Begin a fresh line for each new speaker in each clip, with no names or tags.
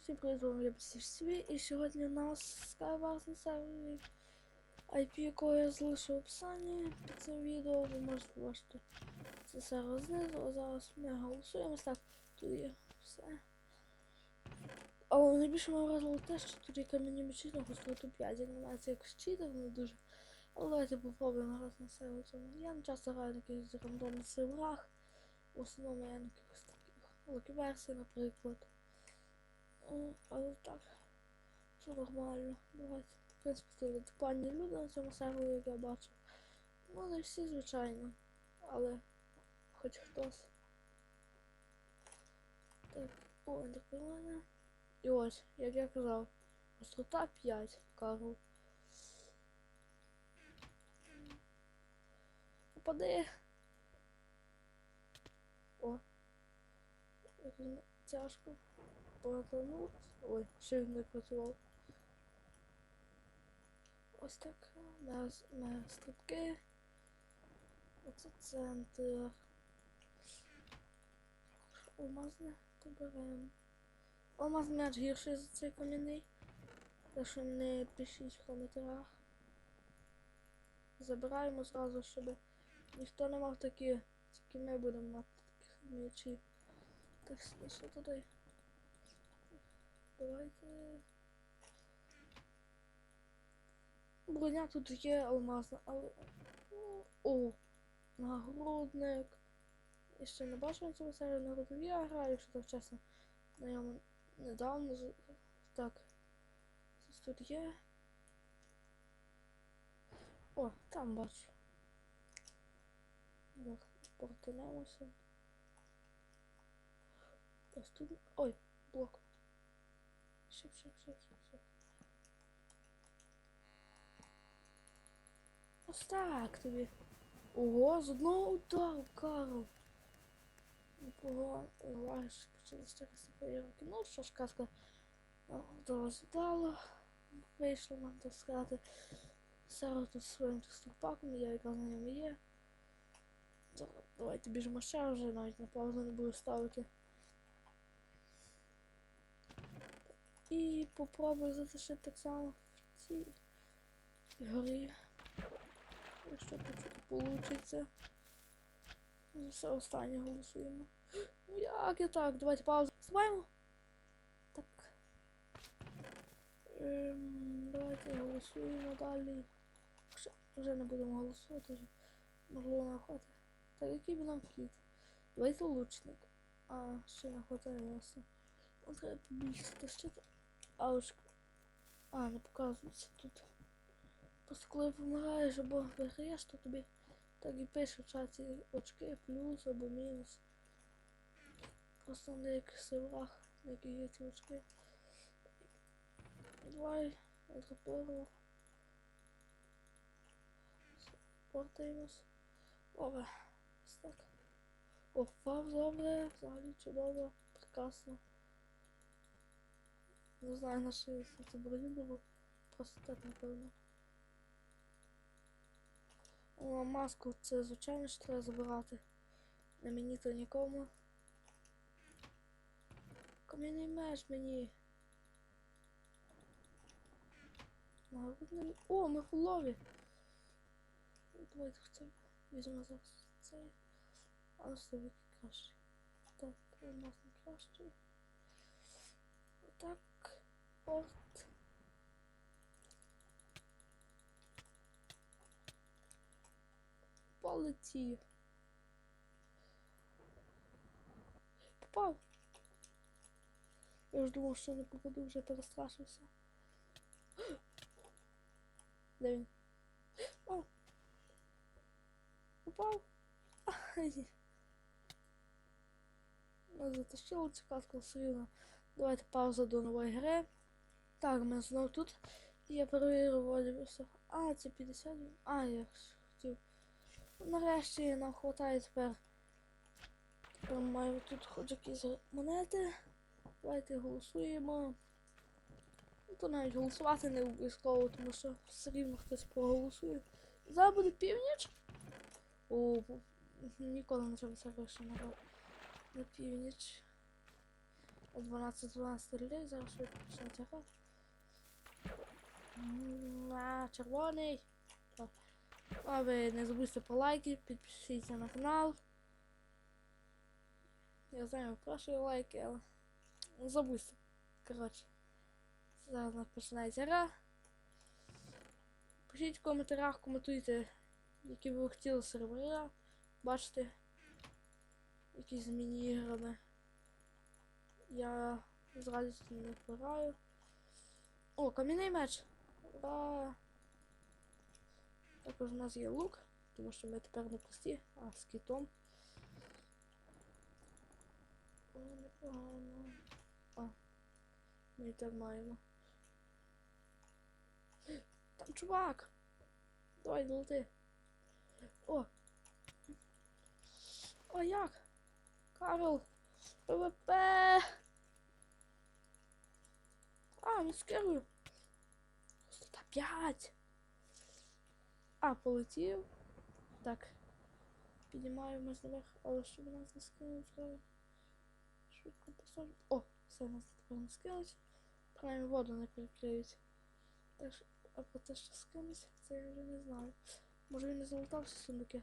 Всім привіт, вам я свій і сьогодні у нас Skywars на IP якого я залишу в описанні під цим відео, ви можете побачити це сервер знизу, а зараз ми голосуємо, так, тут є все. Але найбільше мене вразило те, що тут є кам'яні мечі на гостроту 5, я не знаю, це якось читер, не дуже. Але давайте попробуємо грати на сервері цьому. Я не часто граю на якихось рандомних серверах, в основному я на якихось таких локі-версій, наприклад. Але так. Все нормально. Давайте. В принципі, адекватні люди на цьому сервері, як я бачу. Ну, не всі, звичайно. Але хоч хтось. Так, о, ендерпелена. І ось, як я казав, гострота 5, Карл. Попади. О. Тяжко. Повернув. Ой, ще не працював. Ось так. На, на стрибки. Оце центр. Алмазне доберемо. Алмазний м'яч гірший за цей кам'яний. Так що не пишіть в коментарях. Забираємо зразу, щоб ніхто не мав такі. Тільки ми будемо мати таких м'ячів. Так, що туди? Давайте. Броня тут є алмазна, але. О! Нагрудник. Я ще не бачив на цьому серії нагрудник. Я граю, якщо так чесно. На ньому недавно. Так. Щось тут є. О, там бачу. Так, Портинемося. Ось тут. Ой, блок. Шип, шип, шип, шип, шип. Ось так тобі. Ого, з одного удару, Карл. Лайш, почалось через поїрки. Ну, що ж, казка вдалося вдало. Вийшло нам, так сказати. Сара тут своїм текстурпаком, я якраз на ньому є. Зараз Давайте біжимо ще вже, навіть на паузу не буду ставити. І попробую затишити так само в цій горі. Якщо тут вийде. За все останнє голосуємо. Ну як я так? Давайте паузу. Знімаємо. Так. Ем, давайте голосуємо далі. Вже, вже не будемо голосувати. Можливо, не охота. Так, який би нам вхід? Давайте лучник. А, ще не хватає. Ну, треба побільше тащити. А уж. А, не показується тут. Просто коли помираєш або виграєш, то тобі так і пише в чаті очки плюс або мінус. Просто на деяких серверах, на яких є ці очки. Давай, відготовимо. Портаємось. Добре. Ось так. О, добре, взагалі чудово, прекрасно. Не знаю, на що це було. Просто так, напевно. О, маску це звичайно що треба забирати. Не мені то нікому. Кам'яний меч мені. О, ми в лові. Давайте б візьмемо зараз цей. А ось це який. Так, у нас не кращий. Так, порт. Полетів. Попав. Я ж думав, що не попаду, вже перестрашився. Де він? О! Попав. Ай. Нас затащило цю катку все. Давайте пауза до нової гри. Так, ми знову тут. Я все. А, це 50. А, я хотів. Нарешті нам хватає тепер. Тепер маємо тут хоч якісь монети. Давайте голосуємо. То навіть голосувати не обов'язково, тому що все рівно хтось проголосує. Зараз буде північ. О, ніколи не треба це вийшло на північ. О 12-12 людей, зараз почнеться гра. Червоний. А ви не забудьте по лайки, підпишіться на канал. Я знаю, прошу лайки, але не забудьте. Коротше. Зараз починається гра. Пишіть в коментарях, коментуйте, які ви хотіли сервера. Бачите, якісь міні-іграми. Я з не пограю. О, кам'яний меч! Ура! Також у нас є лук, тому що ми тепер не пусті, а з кітом. Непогано. А, ми і так маємо. Там чувак! Давай, лети. О! О, як? Карл! ПВП! А, він скерую. 105! А, полетів. Так. Піднімаємось наверх, але щоб нас не скинуть, треба швидко посадити. О, все, нас тепер не скинуть. Принаймні воду не перекриють. Так що, а про те, що скинуть, це я вже не знаю. Може він не залутався сундуки.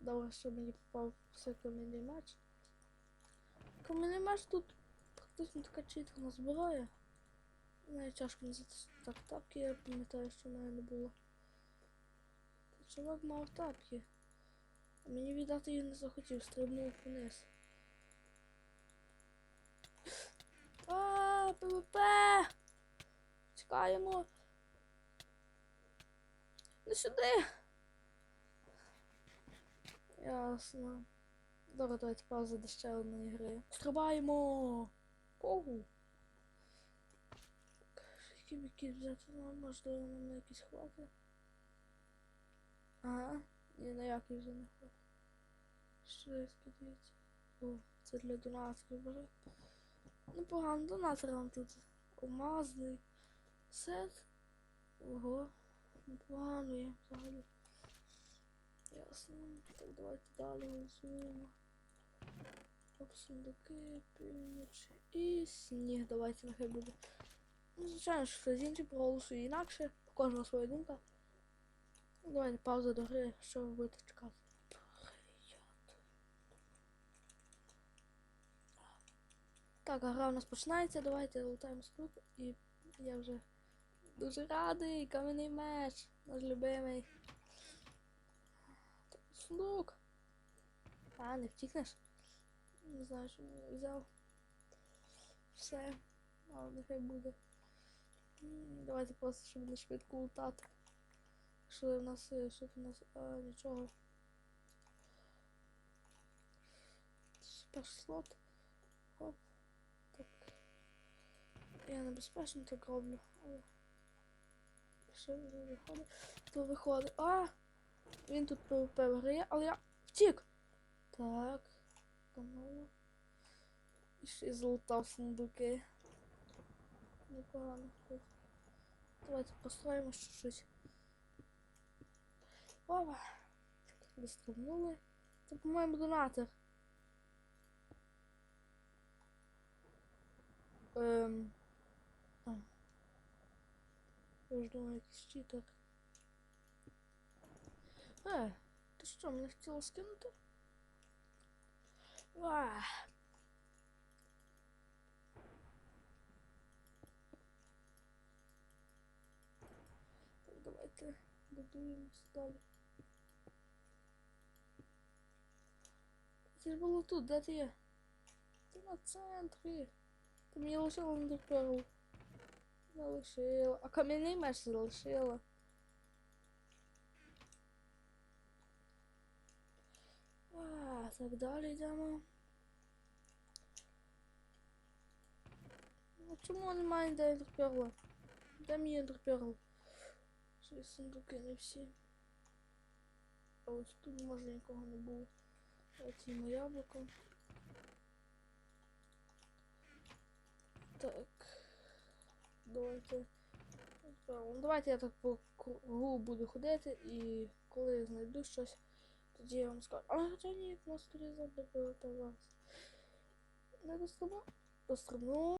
Добре, що мені попав все кам'яний меч. Кам'яний меч тут практично така чітка збирає. Навіть тяжко не так тапки, я пам'ятаю, що в мене не було. Чувак мав тапки. А мені віддати їх не захотів, стрибнув вниз. А, ПВП! Чекаємо. Не сюди. Ясно. Добре, давайте пауза до ще одної гри. Стрибаємо! Ого! Який бікіт взяти нам, можливо, на якийсь хватить. Ага, ні, на який вже не хватить. Швидко дивіться. О, це для донаторів бере. Непогано донатор нам тут. Алмазний сет. Ого, непогано є взагалі. Ясно. Так, давайте далі голосуємо. Оп, сундуки, північ і сніг. Давайте нехай буде. Ну, звичайно, що хтось інший проголосує інакше. Кожного своя думка. Давайте пауза до гри, що ви будете чекати. Так, гра у нас починається, давайте лутаємо тут і я вже дуже радий, кам'яний меч, наш любимий. Сундук. А, не втікнеш? Не знаю, що я взяв. Все. Але нехай буде. Давайте просто, щоб не швидко лутати. Що в нас, е, що в нас, а, нічого. Перший слот. Оп. Так. Я небезпечно так роблю, але. Якщо вже виходить, то виходить. А! Він тут ПВП виграє, але я втік. Так. Знову. І ще й золотав сундуки. Непогано. Давайте построїмо ще щось. Опа. Дострибнули. Це, по-моєму, донатор. Ем. А. Я ж думаю, якийсь читер. Е, ти що, мене хотіла скинути? А. давайте будуємося далі. Це ж було тут, де ти є? Ти на центрі. Ти мені лишила ендерперл. Не лишила. А кам'яний меч залишила. А, так далі йдемо. Ну чому немає ніде ендерперла? Де мій ендерперл? Щось сундуки не всі. Ось тут може нікого не було. Йому яблуко. Так. Давайте. Ну, Давайте я так по кругу буду ходити і коли я знайду щось, тоді я вам скажу. А хоча ні, нас тут забили вас. Не дострибну. Дострибну.